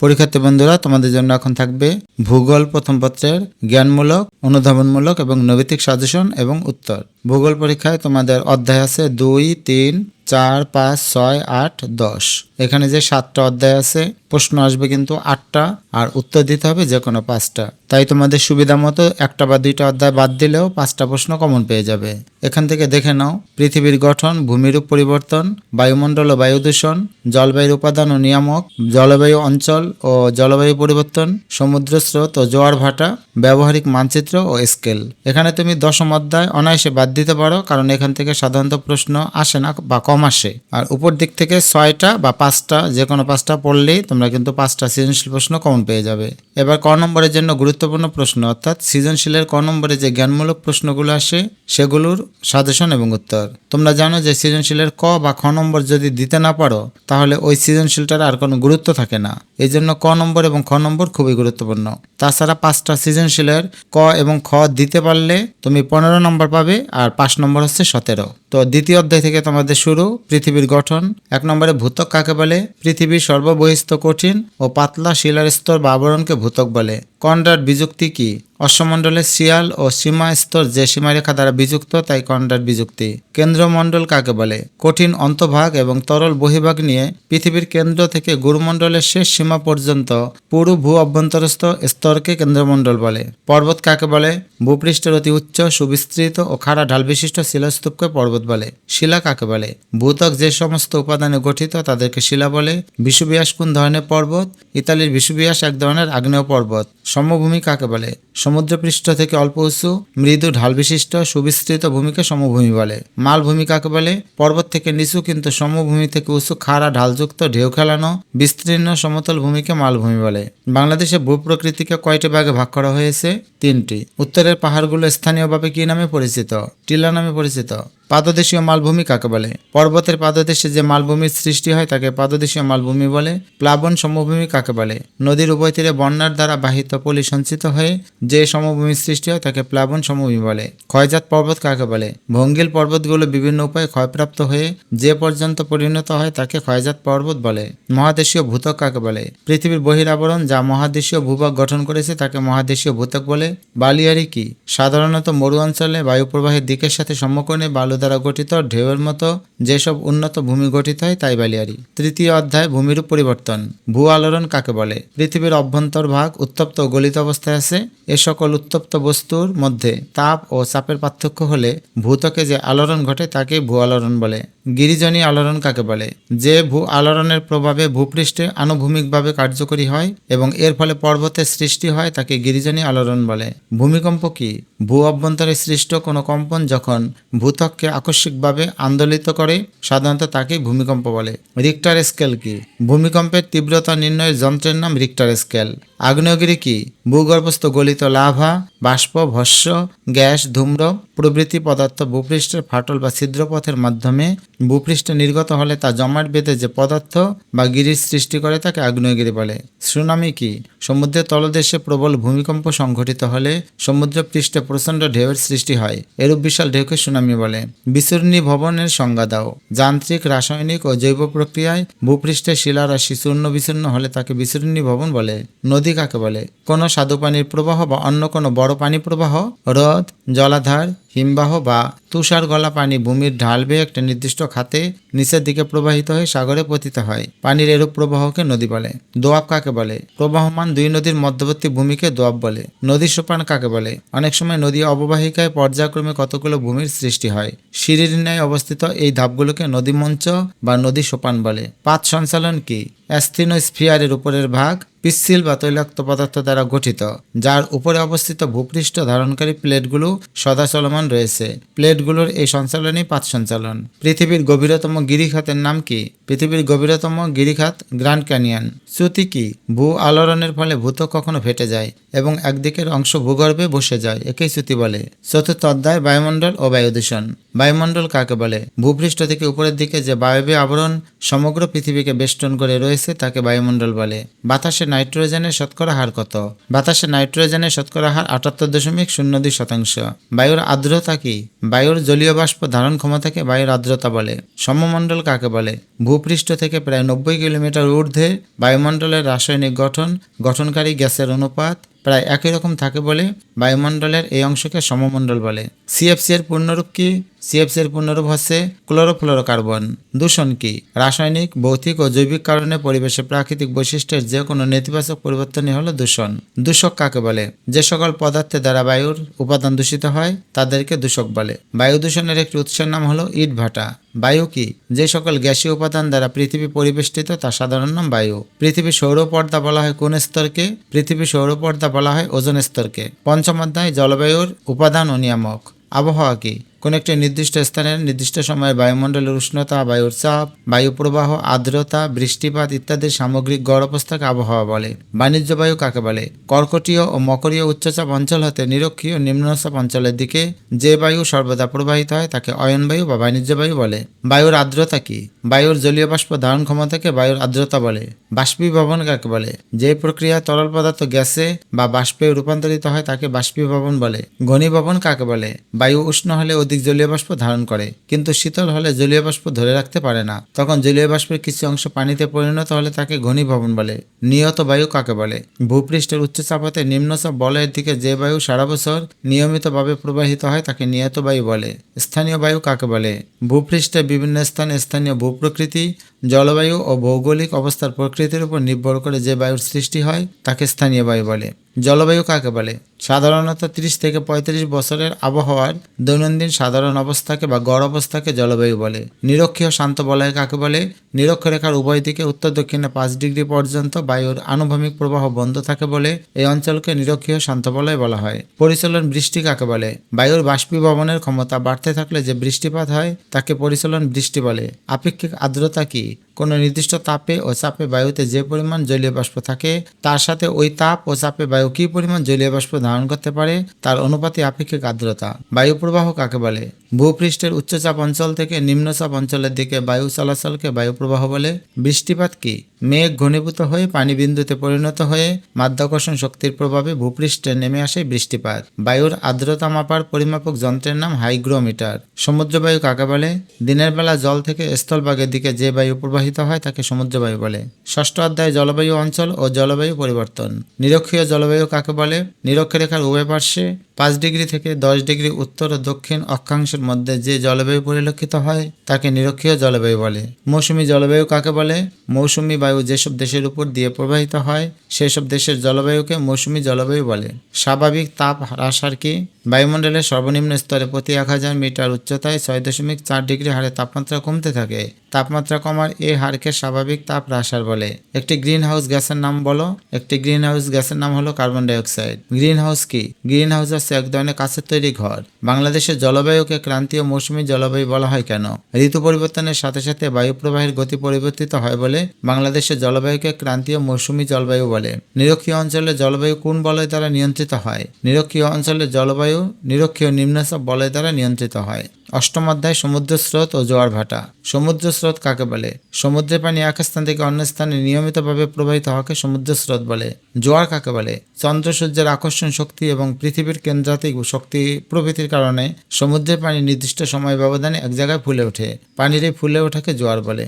পরীক্ষার্থী বন্ধুরা, তোমাদের জন্য এখন থাকবে ভূগোল প্রথম পত্রের জ্ঞানমূলক, অনুধাবনমূলক এবং নৈতিক সাজেশন এবং উত্তর। ভূগোল পরীক্ষায় তোমাদের অধ্যায় আছে দুই, তিন, চার, পাঁচ, ছয়, আট, দশ। এখানে যে সাতটা অধ্যায় আছে, প্রশ্ন আসবে কিন্তু আটটা আর উত্তর দিতে হবে যে কোনো পাঁচটা। তাই তোমাদের সুবিধা মতো একটা বা দুইটা অধ্যায় বাদ দিলেও পাঁচটা প্রশ্ন কমন পেয়ে যাবে। এখান থেকে দেখে নাও, পৃথিবীর গঠন, ভূমিরূপ পরিবর্তন, বায়ুমণ্ডল ও বায়ু দূষণ, জলবায়ুর উপাদান ও নিয়ামক, জলবায়ু অঞ্চল ও জলবায়ু পরিবর্তন, সমুদ্র স্রোত ও জোয়ার ভাটা, ব্যবহারিক মানচিত্র ও স্কেল। এখানে তুমি দশম অধ্যায় অনায়াসে বাদ দিতে পারো, কারণ এখান থেকে সাধারণত প্রশ্ন আসে না বা কম আসে। আর উপর দিক থেকে ছয়টা বা পাঁচটা, যে কোনো পাঁচটা পড়লেই তোমরা কিন্তু পাঁচটা সৃজনশীল প্রশ্ন কমন পেয়ে যাবে। এবার ক নম্বরের জন্য গুরুত্বপূর্ণ প্রশ্ন, অর্থাৎ সৃজনশীলের ক নম্বরে যে জ্ঞানমূলক প্রশ্নগুলো আসে, সেগুলোর সাজেশন এবং উত্তর। তোমরা জানো যে সৃজনশীলের ক বা খ নম্বর যদি দিতে না পারো, তাহলে ওই সৃজনশীলটার আর কোনো গুরুত্ব থাকে না। এই জন্য ক নম্বর এবং খ নম্বর খুবই গুরুত্বপূর্ণ। তাছাড়া পাঁচটা সৃজনশীলের ক এবং খ দিতে পারলে তুমি পনেরো নম্বর পাবে আর পাঁচ নম্বর হচ্ছে সতেরো। তো দ্বিতীয় অধ্যায় থেকে তোমাদের শুরু, পৃথিবীর গঠন। এক নম্বরে ভূতক কাকে বলে? পৃথিবীর সর্ববহিস্থ কঠিন ও পাতলা শিলার স্তর বা আবরণকে ভূতক বলে। কন্ডার বিযুক্তি কি? অশ্বমণ্ডলের শিয়াল ও সীমা স্তর যে সীমারেখা দ্বারা বিযুক্ত, তাই কন্ডার বিযুক্তি। কেন্দ্রমণ্ডল কাকে বলে? কঠিন অন্তভাগ এবং তরল বহিভাগ নিয়ে পৃথিবীর কেন্দ্র থেকে গুরুমণ্ডলের শেষ সীমা পর্যন্ত পুরো ভূ অভ্যন্তরস্থ স্তরকে কেন্দ্রমণ্ডল বলে। পর্বত কাকে বলে? ভূপৃষ্ঠের অতি উচ্চ, সুবিস্তৃত ও খাড়া ঢাল বিশিষ্ট শিলাস্তূপকে পর্বত বলে। শিলা কাকে বলে? ভূতক যে সমস্ত উপাদানে গঠিত, তাদেরকে শিলা বলে। বিষুবিয়াস কোন ধরনের পর্বত? ইতালির বিষুবিয়াস এক ধরনের আগ্নেয় পর্বত। সমভূমি কাকে বলে? সমুদ্রপৃষ্ঠ থেকে অল্প উঁচু, মৃদু ঢাল বিশিষ্ট সুবিস্তৃত ভূমিকে সমভূমি বলে। মালভূমি কাকে বলে? পর্বত থেকে নিচু কিন্তু সমভূমি থেকে উঁচু, খাড়া, ঢালযুক্ত, ঢেউ খেলানো, বিস্তীর্ণ, সমতল ভূমিকে মালভূমি বলে। বাংলাদেশে ভূপ্রকৃতিকে কয়টি ভাগে ভাগ করা হয়েছে? তিনটি। উত্তরের পাহাড়গুলো স্থানীয়ভাবে কি নামে পরিচিত? টিলা নামে পরিচিত। পাদদেশীয় মালভূমি কাকে বলে? পর্বতের পাদদেশে যে মালভূমির সৃষ্টি হয় তাকে পাদদেশীয় মালভূমি বলে। প্লাবন সমভূমি কাকে বলে? নদীর উভয় তীরে বন্যার দ্বারা বাহিত পলি সঞ্চিত হয়ে যে সমভূমির সৃষ্টি হয় তাকে প্লাবন সমভূমি বলে। ক্ষয়জাত পর্বত কাকে বলে? ভঙ্গিল পর্বতগুলো বিভিন্ন উপায়ে ক্ষয়প্রাপ্ত হয়ে যে পর্যন্ত পরিণত হয় তাকে ক্ষয়জাত পর্বত বলে। মহাদেশীয় ভূতক কাকে বলে? পৃথিবীর বহিরাবরণ যা মহাদেশীয় ভূভাগ গঠন করেছে তাকে মহাদেশীয় ভূতক বলে। বালিয়ারি কি? সাধারণত মরু অঞ্চলে বায়ু প্রবাহের দিকের সাথে সমকোণে বালু দ্বারা গঠিত ঢেউয়ের মতো যেসব উন্নত ভূমি গঠিত হয় তাই বালিয়ারি। তৃতীয় অধ্যায়, ভূমিরূপ পরিবর্তন। ভূ আলোড়ন কাকে বলে? পৃথিবীর অভ্যন্তর ভাগ উত্তপ্ত ও গলিত অবস্থায় আছে। এ সকল উত্তপ্ত বস্তুর মধ্যে তাপ ও চাপের পার্থক্য হলে ভূতকে যে আলোড়ন ঘটে তাকে ভূ আলোড়ন বলে। গিরিজনী আলোড়ন কাকে বলে? যে ভূ আলোড়নের প্রভাবে ভূপৃষ্ঠে আনুভূমিকভাবে কার্যকরী হয় এবং এর ফলে পর্বতের সৃষ্টি হয় তাকে গিরিজনী আলোড়ন বলে। ভূমিকম্প কি? ভূ অভ্যন্তরে সৃষ্ট কোনো কম্পন যখন ভূতককে আকস্মিকভাবে আন্দোলিত করে, সাধারণত তাকে ভূমিকম্প বলে। রিক্টার স্কেল কি? ভূমিকম্পের তীব্রতা নির্ণয়ের যন্ত্রের নাম রিক্টার স্কেল। আগ্নেয়গিরি কি? ভূগর্ভস্থ গলিত লাভা, বাষ্প, ভস্য, গ্যাস, ধূম্র, প্রভৃতি পদার্থ ভূপৃষ্ঠের ফাটল বা ছিদ্রপথের মাধ্যমে ভূপৃষ্ঠে নির্গত হলে তা জমাট বেঁধে যে পদার্থ বা গিরির সৃষ্টি করে তাকে আগ্নেয়গিরি বলে। সুনামি কি? সমুদ্রের তলদেশে প্রবল ভূমিকম্প সংঘটিত হলে সমুদ্র পৃষ্ঠে প্রচণ্ড ঢেউয়ের সৃষ্টি হয়। এরূপ বিশাল ঢেউকে সুনামি বলে। বিচূর্ণী ভবনের সংজ্ঞা দাও। যান্ত্রিক, রাসায়নিক ও জৈব প্রক্রিয়ায় ভূপৃষ্ঠে শিলারাশি চূর্ণ বিচূর্ণ হলে তাকে বিচূর্ণী ভবন বলে। নদী কাকে বলে? কোনো স্বাদু পানির প্রবাহ বা অন্য কোনো বড় পানি প্রবাহ হ্রদ জলাধার হিমবাহ বা তুষার গলা পানি ভূমির ঢাল বেয়ে একটা নির্দিষ্ট খাতে নিচের দিকে প্রবাহিত হয়ে সাগরে পতিত হয়। পানির এরূপ প্রবাহকে নদী বলে। দোয়াব কাকে বলে? প্রবাহমান দুই নদীর মধ্যবর্তী ভূমিকে দোয়াব বলে। নদী সোপান কাকে বলে? অনেক সময় নদী অববাহিকায় পর্যায়ক্রমে কতগুলো ভূমির সৃষ্টি হয়। সিঁড়ির ন্যায় অবস্থিত এই ধাপগুলোকে নদী মঞ্চ বা নদী সোপান বলে। পাত সঞ্চালন কি? অ্যাস্থিনোস্ফিয়ারের উপরের ভাগ পিচ্ছিল বা তৈলাক্ত পদার্থ দ্বারা গঠিত, যার উপরে অবস্থিত ভূপৃষ্ঠ ধারণকারী প্লেটগুলো সদা রয়েছে। প্লেটগুলোর এই সঞ্চালনই পাঁচ সঞ্চালন। পৃথিবীর গভীরতম গিরিখাতের নাম কি? পৃথিবীর গভীরতম গিরিখাত গ্র্যান্ড ক্যানিয়ন। চ্যুতি কি? ভূ আলোড়নের ফলে ভূত কখনো ফেটে যায় এবং একদিকের অংশ ভূগর্ভে বসে যায়, একেই চ্যুতি বলে। চতুর্থ অধ্যায়, বায়ুমণ্ডল ও বায়ু দূষণ। বায়ুমণ্ডল কাকে বলে? ভূপৃষ্ঠ থেকে উপরের দিকে যে বায়বীয় আবরণ সমগ্র পৃথিবীকে বেষ্টন করে রয়েছে, তাকে বায়ুমণ্ডল বলে। বাতাসে নাইট্রোজেনের শতকরা হার কত? বাতাসে নাইট্রোজেনের শতকরা হার আটাত্তর দশমিক শূন্য দুই শতাংশ। বায়ুর আর্দ্রতা কি? বায়ুর জলীয় বাষ্প ধারণ ক্ষমতাকে বায়ুর আর্দ্রতা বলে। সমমণ্ডল কাকে বলে? ভূ ভূপৃষ্ঠ থেকে প্রায় নব্বই কিলোমিটার ঊর্ধ্বে বায়ুমণ্ডলের রাসায়নিক গঠন গঠনকারী গ্যাসের অনুপাত প্রায় একই রকম থাকে বলে বায়ুমণ্ডলের এই অংশকে সমমণ্ডল বলে। সিএফসি এর পূর্ণরূপ কি? সিএফসি এর পূর্ণরূপ হচ্ছে ক্লোরোফ্লোরোকার্বন। দূষণ কি? রাসায়নিক, ভৌতিক ও জৈবিক কারণে পরিবেশে প্রাকৃতিক বৈশিষ্ট্যের যে কোনো নেতিবাচক পরিবর্তনই হলো দূষণ। দূষক কাকে বলে? যে সকল পদার্থের দ্বারা বায়ুর উপাদান দূষিত হয়, তাদেরকে দূষক বলে। বায়ু দূষণের একটি উৎসের নাম হলো ইট ভাটা। বায়ু কি? যে সকল গ্যাসীয় উপাদান দ্বারা পৃথিবী পরিবেষ্টিত, তার সাধারণ নাম বায়ু। পৃথিবীর সৌরপর্দা বলা হয় কোন স্তরকে? পৃথিবীর সৌরপর্দা বলা হয় ওজন স্তরকে। পঞ্চম অধ্যায় জলবায়ুর উপাদান ও নিয়ামক। আবহাওয়া কি? কোন একটি নির্দিষ্ট স্থানের নির্দিষ্ট সময়ে বায়ুমণ্ডলের উষ্ণতা, বায়ুর চাপ, বায়ু প্রবাহ, আর্দ্রতা, বৃষ্টিপাত ইত্যাদির সামগ্রিক গড় অবস্থাকে আবহাওয়া বলে। বাণিজ্য বায়ু কাকে বলে? কর্কটীয় ও মকরীয় উচ্চচাপ অঞ্চল হতে নিরক্ষীয় নিম্নচাপ অঞ্চলের দিকে যে বায়ু সর্বদা প্রবাহিত হয় তাকে অয়ন বায়ু বা বাণিজ্য বায়ু বলে। বায়ুর আর্দ্রতা কি? বায়ুর জলীয় বাষ্প ধারণ ক্ষমতাকে বায়ুর আর্দ্রতা বলে? বাষ্পীভবন কাকে বলে? যে প্রক্রিয়া তরল পদার্থ গ্যাসে বা বাষ্পে রূপান্তরিত হয় তাকে বাষ্পীভবন বলে। ঘনীভবন কাকে বলে? বায়ু উষ্ণ হলে অধিক জলীয় বাষ্প ধারণ করে। কিন্তু শীতল হলে জলীয় বাষ্প ধরে রাখতে পারে না। তখন জলীয় বাষ্পের কিছু অংশ পানিতে পরিণত হলে তাকে ঘনীভবন বলে। নিয়ত বায়ু কাকে বলে? ভূপৃষ্ঠের উচ্চচাপাতে নিম্নচাপ বলয়ের দিকে যে বায়ু সারা বছর নিয়মিতভাবে প্রবাহিত হয় তাকে নিয়ত বায়ু বলে। স্থানীয় বায়ু কাকে বলে? ভূপৃষ্ঠে বিভিন্ন স্থানে স্থানীয় ভূপ্রকৃতি, জলবায়ু ও ভৌগোলিক অবস্থার প্রকৃতির উপর নির্ভর করে যে বায়ুর সৃষ্টি হয় তাকে স্থানীয় বায়ু বলে। জলবায়ু কাকে বলে? সাধারণত 30 থেকে ৩৫ বছরের আবহাওয়ার দৈনন্দিন সাধারণ অবস্থাকে বা গড় অবস্থাকে জলবায়ু বলে। নিরক্ষীয় শান্ত বলয় কাকে বলে? নিরক্ষরেখার উভয় দিকে উত্তর দক্ষিণে পাঁচ ডিগ্রি পর্যন্ত বায়ুর আনুভূমিক প্রবাহ বন্ধ থাকে বলে এই অঞ্চলকে নিরক্ষীয় শান্ত বলয় বলা হয়। পরিচলন বৃষ্টি কাকে বলে? বায়ুর বাষ্পীভবনের ক্ষমতা বাড়তে থাকলে যে বৃষ্টিপাত হয়, তাকে পরিচলন বৃষ্টি বলে। আপেক্ষিক আর্দ্রতা কি? কোনো নির্দিষ্ট তাপে ও চাপে বায়ুতে যে পরিমাণ জলীয় বাষ্প থাকে, তার সাথে ওই তাপ ও চাপে বায়ু কী পরিমাণ জলীয় বাষ্প ধারণ করতে পারে, তার অনুপাতে আপেক্ষিক আর্দ্রতা। বায়ু প্রবাহ কাকে বলে? ভূপৃষ্ঠের উচ্চচাপ অঞ্চল থেকে নিম্নচাপ অঞ্চলের দিকে বায়ু চলাচলকে বায়ু প্রবাহ বলে। বৃষ্টিপাত কি? মেঘ ঘনীভূত হয়ে পানি বিন্দুতে পরিণত হয়ে মাধ্যাকর্ষণ শক্তির প্রভাবে ভূপৃষ্ঠে নেমে আসে বৃষ্টিপাত। বায়ুর আর্দ্রতা মাপার পরিমাপক যন্ত্রের নাম হাইগ্রোমিটার। সমুদ্রবায়ু কাকে বলে? দিনের বেলা জল থেকে স্থলভাগের দিকে যে বায়ু প্রবাহিত হয় তাকে সমুদ্রবায়ু বলে। ষষ্ঠ অধ্যায় জলবায়ু অঞ্চল ও জলবায়ু পরিবর্তন। নিরক্ষীয় জলবায়ু কাকে বলে? নিরক্ষরেখার উভয় পার্শ্বে পাঁচ ডিগ্রি থেকে দশ ডিগ্রি উত্তর ও দক্ষিণ অক্ষাংশের মধ্যে যে জলবায়ু পরিলক্ষিত হয়, তাকে নিরক্ষীয় জলবায়ু বলে। মৌসুমী জলবায়ু কাকে বলে? মৌসুমী বায়ু যেসব দেশের উপর দিয়ে প্রবাহিত হয়, সেসব দেশের জলবায়ুকে মৌসুমী জলবায়ু বলে। স্বাভাবিক তাপ হ্রাস আর কি? বায়ুমণ্ডলের সর্বনিম্ন স্তরে প্রতি এক হাজার মিটার উচ্চতায় ছয় দশমিক চার ডিগ্রি হারে তাপমাত্রা কমতে থাকে। তাপমাত্রা কমার এই হারকে স্বাভাবিক তাপ হ্রাস হার বলে। একটি গ্রিন হাউস গ্যাসের নাম বলো। একটি গ্রিন হাউস গ্যাসের নাম হলো কার্বন ডাইঅক্সাইড। গ্রিন হাউস কি? গ্রিন হাউস হচ্ছে এক ধরনের কাছের তৈরি ঘর। বাংলাদেশের জলবায়ুকে ক্রান্তীয় মৌসুমী জলবায়ু বলা হয় কেন? ঋতু পরিবর্তনের সাথে সাথে বায়ু প্রবাহের গতি পরিবর্তিত হয় বলে বাংলাদেশের জলবায়ুকে ক্রান্তীয় মৌসুমী জলবায়ু বলে। নিরক্ষীয় অঞ্চলে জলবায়ু কোন বলয় দ্বারা নিয়ন্ত্রিত হয়? নিরক্ষীয় অঞ্চলে জলবায়ু নিরক্ষীয় নিম্নচাপ বলয় দ্বারা নিয়ন্ত্রিত হয়। অষ্টম অধ্যায়, সমুদ্র স্রোত ও জোয়ার ভাটা। সমুদ্র স্রোত কাকে বলে? সমুদ্রের পানি এক স্থান থেকে অন্য স্থানে নিয়মিতভাবে প্রবাহিত হওয়াকে সমুদ্র স্রোত বলে। জোয়ার কাকে বলে? চন্দ্র সূর্যের আকর্ষণ শক্তি এবং পৃথিবীর কেন্দ্রাতিক শক্তি প্রভৃতির কারণে সমুদ্রের পানি নির্দিষ্ট সময় ব্যবধানে এক জায়গায় ফুলে ওঠে। পানির এই ফুলে ওঠাকে জোয়ার বলে।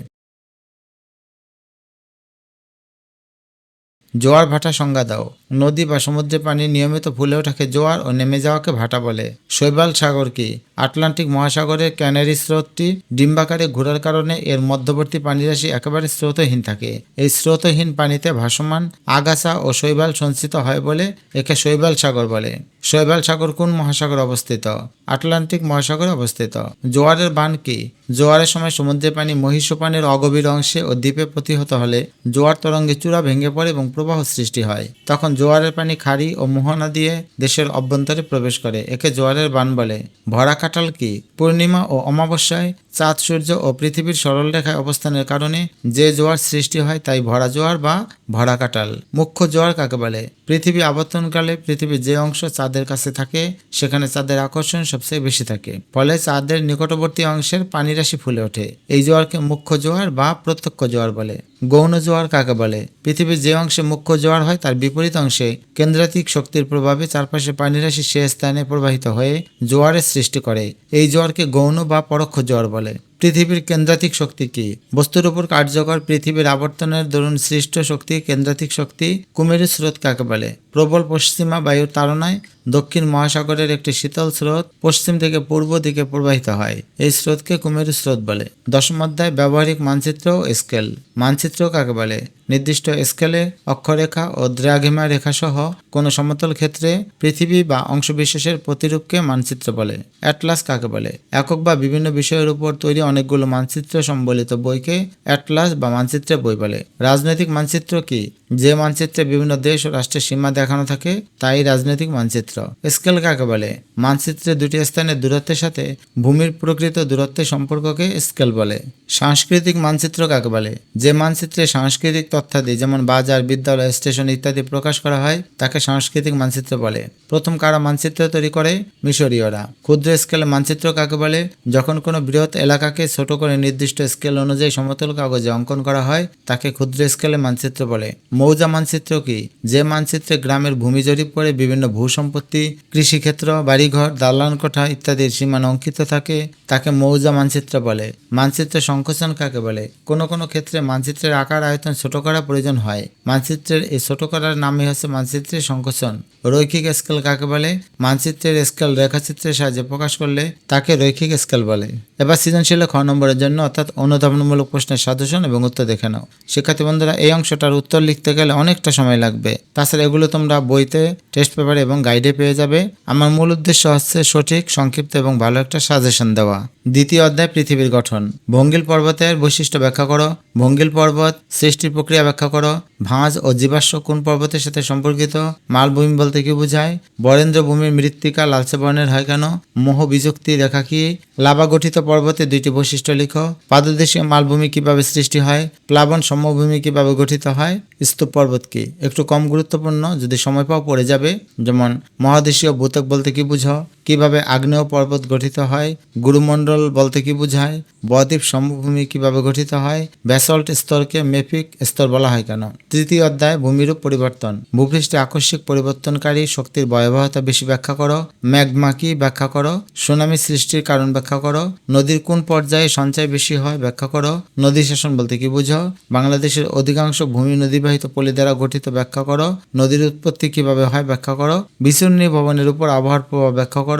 জোয়ার ভাটা সংজ্ঞা দাও। নদী বা সমুদ্রে পানি নিয়মিত ফুলে ওঠাকে জোয়ার ও নেমে যাওয়াকে ভাটা বলে। শৈবাল সাগর কি? আটলান্টিক মহাসাগরের ক্যানারি স্রোতটি ডিম্বাকারে ঘোরার কারণে এর মধ্যবর্তী পানিরাশি একেবারে স্রোতহীন থাকে। এই স্রোতহীন পানিতে ভাসমান আগাছা ও শৈবাল সঞ্চিত হয় বলে একে শৈবাল সাগর বলে। শৈবাল সাগর কোন মহাসাগর অবস্থিত? আটলান্টিক মহাসাগরে অবস্থিত। জোয়ারের বান কি? জোয়ারের সময় সমুদ্রের পানি মহিষ পানির অগভীর অংশে ও দ্বীপে প্রতিহত হলে জোয়ার তরঙ্গে চূড়া ভেঙে পড়ে এবং প্রবাহ সৃষ্টি হয়। তখন জোয়ারের পানি খাড়ি ও মোহনা দিয়ে দেশের অভ্যন্তরে প্রবেশ করে। একে জোয়ারের বান বলে। ভরা কাটাল কি পূর্ণিমা ও অমাবস্যায় চাঁদ, সূর্য ও পৃথিবীর সরল রেখায় অবস্থানের কারণে যে জোয়ার সৃষ্টি হয় তাই ভরা জোয়ার বা ভরা কাটাল মুখ্য জোয়ার কাকে বলে? পৃথিবী আবর্তনকালে পৃথিবীর যে অংশ চাঁদের কাছে থাকে, সেখানে চাঁদের আকর্ষণ সবচেয়ে বেশি থাকে। ফলে চাঁদের নিকটবর্তী অংশের পানিরাশি ফুলে ওঠে। এই জোয়ারকে মুখ্য জোয়ার বা প্রত্যক্ষ জোয়ার বলে। গৌণ জোয়ার কাকে বলে? পৃথিবীর যে অংশে মুখ্য জোয়ার হয় তার বিপরীত অংশে কেন্দ্রাতিক শক্তির প্রভাবে চারপাশে পানিরাশি সে স্থানে প্রবাহিত হয়ে জোয়ারের সৃষ্টি করে। এই জোয়ারকে গৌণ বা পরোক্ষ জোয়ার বলে। vale. পৃথিবীর কেন্দ্রাতিক শক্তি কি? বস্তুর উপর কার্যকর পৃথিবীর আবর্তনের দরুন সৃষ্ট শক্তি কেন্দ্রাতিক শক্তি কুমেরু স্রোত কাকে বলে? প্রবল পশ্চিমা বায়ুর তাড়নায় দক্ষিণ মহাসাগরের একটি শীতল স্রোত পশ্চিম থেকে পূর্ব দিকে প্রবাহিত হয়। এই স্রোতকে কুমেরু স্রোত বলে। দশম অধ্যায়, ব্যবহারিক মানচিত্র ও স্কেল। মানচিত্র কাকে বলে? নির্দিষ্ট স্কেলে অক্ষরেখা ও দ্রাঘিমা রেখা সহ কোনো সমতল ক্ষেত্রে পৃথিবী বা অংশবিশেষের প্রতিরূপকে মানচিত্র বলে। অ্যাটলাস কাকে বলে? একক বা বিভিন্ন বিষয়ের উপর তৈরি অনেকগুলো মানচিত্র সম্বলিত বইকে অ্যাটলাস বা মানচিত্রের বই বলে। রাজনৈতিক মানচিত্র কি? যে মানচিত্রে বিভিন্ন দেশ ও রাষ্ট্রের সীমা দেখানো থাকে, তাই রাজনৈতিক মানচিত্র। স্কেল কাকে বলে? মানচিত্রে দুটি স্থানের দূরত্বের সাথে ভূমির প্রকৃত দূরত্বের সম্পর্ককে স্কেল বলে। সাংস্কৃতিক মানচিত্র কাকে বলে? যে মানচিত্রে সাংস্কৃতিক তথ্যাদি যেমন বাজার, বিদ্যালয়, স্টেশন ইত্যাদি প্রকাশ করা হয়, তাকে সাংস্কৃতিক মানচিত্র বলে। প্রথম কারা মানচিত্র তৈরি করে? মিশরীয়রা। ক্ষুদ্র স্কেলে মানচিত্র কাকে বলে? যখন কোনো বৃহৎ এলাকাকে ছোট করে নির্দিষ্ট স্কেল অনুযায়ী সমতল কাগজে অঙ্কন করা হয়, তাকে ক্ষুদ্র স্কেলে মানচিত্র বলে। মৌজা মানচিত্র কি? যে মানচিত্রে গ্রামের ভূমি জরিপ করে বিভিন্ন ভূসম্পত্তি, কৃষিক্ষেত্র, বাড়িঘর দালান কোঠা ইত্যাদির সীমানা অঙ্কিত থাকে, তাকে মৌজা মানচিত্র বলে। মানচিত্রের সংকোচন কাকে বলে? কোনো কোনো ক্ষেত্রে মানচিত্রের আকার আয়তন ছোট করা প্রয়োজন হয়। মানচিত্রের এই ছোট করার নামই হচ্ছে মানচিত্রের সংকোচন। রৈখিক স্কেল কাকে বলে? মানচিত্রের স্কেল রেখাচিত্রের সাহায্যে প্রকাশ করলে তাকে রৈখিক স্কেল বলে। এবার সৃজনশীল খ নম্বরের জন্য অর্থাৎ অনুধাবনমূলক প্রশ্নের সাজেশন এবং উত্তর দেখে নাও। শিক্ষার্থী বন্ধুরা, এই অংশটার উত্তর লিখতে গেলে অনেকটা সময় লাগবে। তাছাড়া এগুলো তোমরা বইতে টেস্ট পেপারে এবং গাইডে পেয়ে যাবে। আমার মূল উদ্দেশ্য হচ্ছে সঠিক, সংক্ষিপ্ত এবং ভালো একটা সাজেশন দেওয়া। দ্বিতীয় অধ্যায়, পৃথিবীর গঠন। ভঙ্গিল পর্বতের বৈশিষ্ট্য ব্যাখ্যা করো। ভঙ্গিল পর্বত সৃষ্টির প্রক্রিয়া ব্যাখ্যা করো। ভাঁজ ও জীবাশ্ম কোন পর্বতের সাথে সম্পর্কিত? মালভূমি বলতে কি বোঝায়? বরেন্দ্র ভূমির মৃত্তিকা লালচে বর্ণের হয় কেন? মোহ বিযুক্তি রেখা কি লাভা গঠিত পর্বতে দুইটি বৈশিষ্ট্য লিখো। পাদদেশীয় মালভূমি কীভাবে সৃষ্টি হয়? প্লাবন সমভূমি কীভাবে গঠিত হয়? স্তূপ পর্বত কি? একটু কম গুরুত্বপূর্ণ, যদি সময় পাও, পড়ে যাবে। যেমন, মহাদেশীয় ভূতক বলতে কি বুঝো? কীভাবে আগ্নেয় পর্বত গঠিত হয়, গুরুমণ্ডল বলতে কি বোঝায়, বদ্বীপ সমভূমি কীভাবে গঠিত হয়, ব্যাসল্ট স্তরকে মেফিক স্তর বলা হয় কেন? তৃতীয় অধ্যায়, ভূমিরূপ পরিবর্তন। ভূপৃষ্ঠে আকস্মিক পরিবর্তনকারী শক্তির ভয়াবহতা বেশি ব্যাখ্যা করো, ম্যাগমা কি ব্যাখ্যা করো, সুনামি সৃষ্টির কারণ ব্যাখ্যা করো, নদীর কোন পর্যায়ে সঞ্চয় বেশি হয় ব্যাখ্যা করো, নদী শাসন বলতে কি বুঝো, বাংলাদেশের অধিকাংশ ভূমি নদীবাহিত পলি দ্বারা গঠিত ব্যাখ্যা করো, নদীর উৎপত্তি কীভাবে হয় ব্যাখ্যা করো বিচূর্ণী ভবনের উপর আবহাওয়ার প্রভাব ব্যাখ্যা করো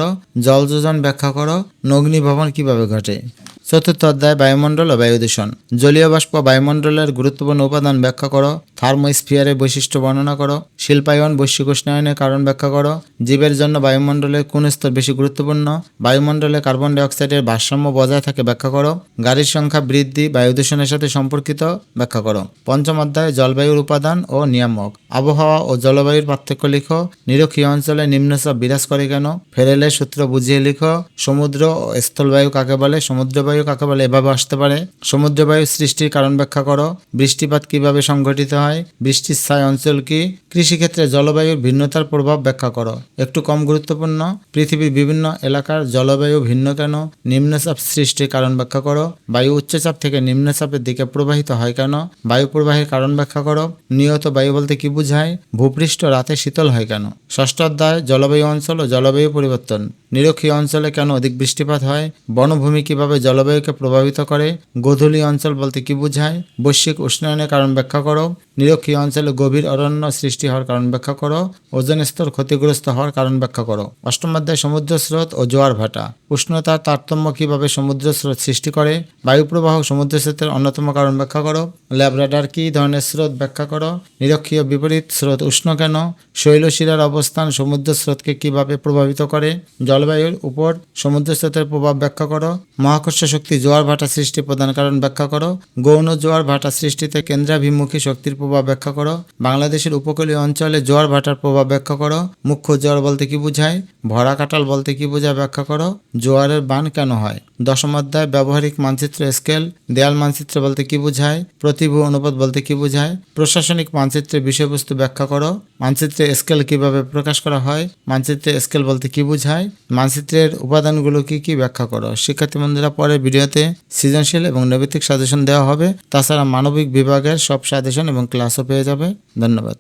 জল যোজন ব্যাখ্যা করো, নগ্নি ভবন কীভাবে ঘটে? চতুর্থ অধ্যায়, বায়ুমণ্ডল ও বায়ু দূষণ। জলীয় বাষ্প বায়ুমণ্ডলের গুরুত্বপূর্ণ উপাদান ব্যাখ্যা করো, থার্মোস্ফিয়ারের বৈশিষ্ট্য বর্ণনা করো, শিল্পায়ন বৈশ্বিক উষ্ণায়নের কারণ ব্যাখ্যা করো, জীবের জন্য বায়ুমণ্ডলের কোন স্তর বেশি গুরুত্বপূর্ণ? বায়ুমণ্ডলে কার্বন ডাইঅক্সাইডের ভারসাম্য বজায় থাকে ব্যাখ্যা করো, গাড়ির সংখ্যা বৃদ্ধি, বায়ু দূষণের সাথে সম্পর্কিত ব্যাখ্যা করো। পঞ্চম অধ্যায়, জলবায়ুর উপাদান ও নিয়ামক। আবহাওয়া ও জলবায়ুর পার্থক্য লিখো। নিরক্ষীয় অঞ্চলে নিম্নচাপ বিরাজ করে কেন? ফেরেলের সূত্র বুঝিয়ে লিখো। সমুদ্র ও স্থলবায়ু কাকে বলে? সমুদ্রবায়ু কাকে বলে? এভাবে আসতে পারে। সমুদ্রবায়ু সৃষ্টির কারণ ব্যাখ্যা করো। বৃষ্টিপাত কীভাবে সংঘটিত হয়? বৃষ্টির ছায় অঞ্চল কি? কৃষিক্ষেত্রে জলবায়ুর ভিন্নতার প্রভাব ব্যাখ্যা করো। একটু কম গুরুত্বপূর্ণ, পৃথিবীর বিভিন্ন এলাকার জলবায়ু ভিন্ন কেন? নিম্নচাপ সৃষ্টির কারণ ব্যাখ্যা করো। বায়ু উচ্চচাপ থেকে নিম্নচাপের দিকে প্রবাহিত হয় কেন? বায়ু প্রবাহের কারণ ব্যাখ্যা করো। নিয়ত বায়ু বলতে কি বুঝায়? ভূপৃষ্ঠ রাতে শীতল হয় কেন? ষষ্ঠ অধ্যায়, জলবায়ু অঞ্চল ও জলবায়ু পরিবর্তন। নিরক্ষীয় অঞ্চলে কেন অধিক বৃষ্টিপাত হয়? বনভূমি কীভাবে জলবায়ুকে প্রভাবিত করে? গোধূলি অঞ্চল বলতে কি বোঝায়? বৈশ্বিক উষ্ণায়নের কারণ ব্যাখ্যা করো। নিরক্ষীয় অঞ্চলে গভীর অরণ্য সৃষ্টি হওয়ার কারণ ব্যাখ্যা করো। ওজন স্তর ক্ষতিগ্রস্ত হওয়ার কারণ ব্যাখ্যা করো। অষ্টম অধ্যায়, সমুদ্র স্রোত ও জোয়ার ভাটা। উষ্ণতার তারতম্য কীভাবে সমুদ্র স্রোত সৃষ্টি করে? বায়ুপ্রবাহ সমুদ্র স্রোতের অন্যতম কারণ ব্যাখ্যা করো। ল্যাবরাডার কি ধরনের স্রোত ব্যাখ্যা করো? নিরক্ষীয় বিপরীত স্রোত উষ্ণ কেন? শৈলশিরার অবস্থান সমুদ্র স্রোতকে কীভাবে প্রভাবিত করে? জলবায়ুর উপর সমুদ্র স্রোতের প্রভাব ব্যাখ্যা করো। মহাকর্ষ শক্তি জোয়ার ভাটা সৃষ্টি প্রধান কারণ ব্যাখ্যা করো। গৌণ জোয়ার ভাটা সৃষ্টিতে কেন্দ্রাভিমুখী শক্তির প্রভাব ব্যাখ্যা করো। বাংলাদেশের উপকূলীয় অঞ্চলে জোয়ার ভাটার প্রভাব ব্যাখ্যা করো। মুখ্য জোয়ার বলতে কি বোঝায়? ভরা কাটাল বলতে কি বোঝায় ব্যাখ্যা করো? জোয়ারের বান কেন হয়? দশম অধ্যায়, ব্যবহারিক মানচিত্র স্কেল। দেয়াল মানচিত্র বলতে কি বোঝায়? প্রতিভূ অনুপাত বলতে কি বোঝায়? প্রশাসনিক মানচিত্রের বিষয়বস্তু ব্যাখ্যা করো। মানচিত্রে স্কেল কীভাবে প্রকাশ করা হয়, মানচিত্রে স্কেল বলতে কি বোঝায়, মানচিত্রের উপাদানগুলো কি কি ব্যাখ্যা করো। শিক্ষার্থী বন্ধুরা পরে ভিডিওতে সৃজনশীল এবং নৈবিত্তিক সাজেশন দেওয়া হবে। তাছাড়া মানবিক বিভাগের সব সাজেশন এবং ক্লাসও পেয়ে যাবে। ধন্যবাদ।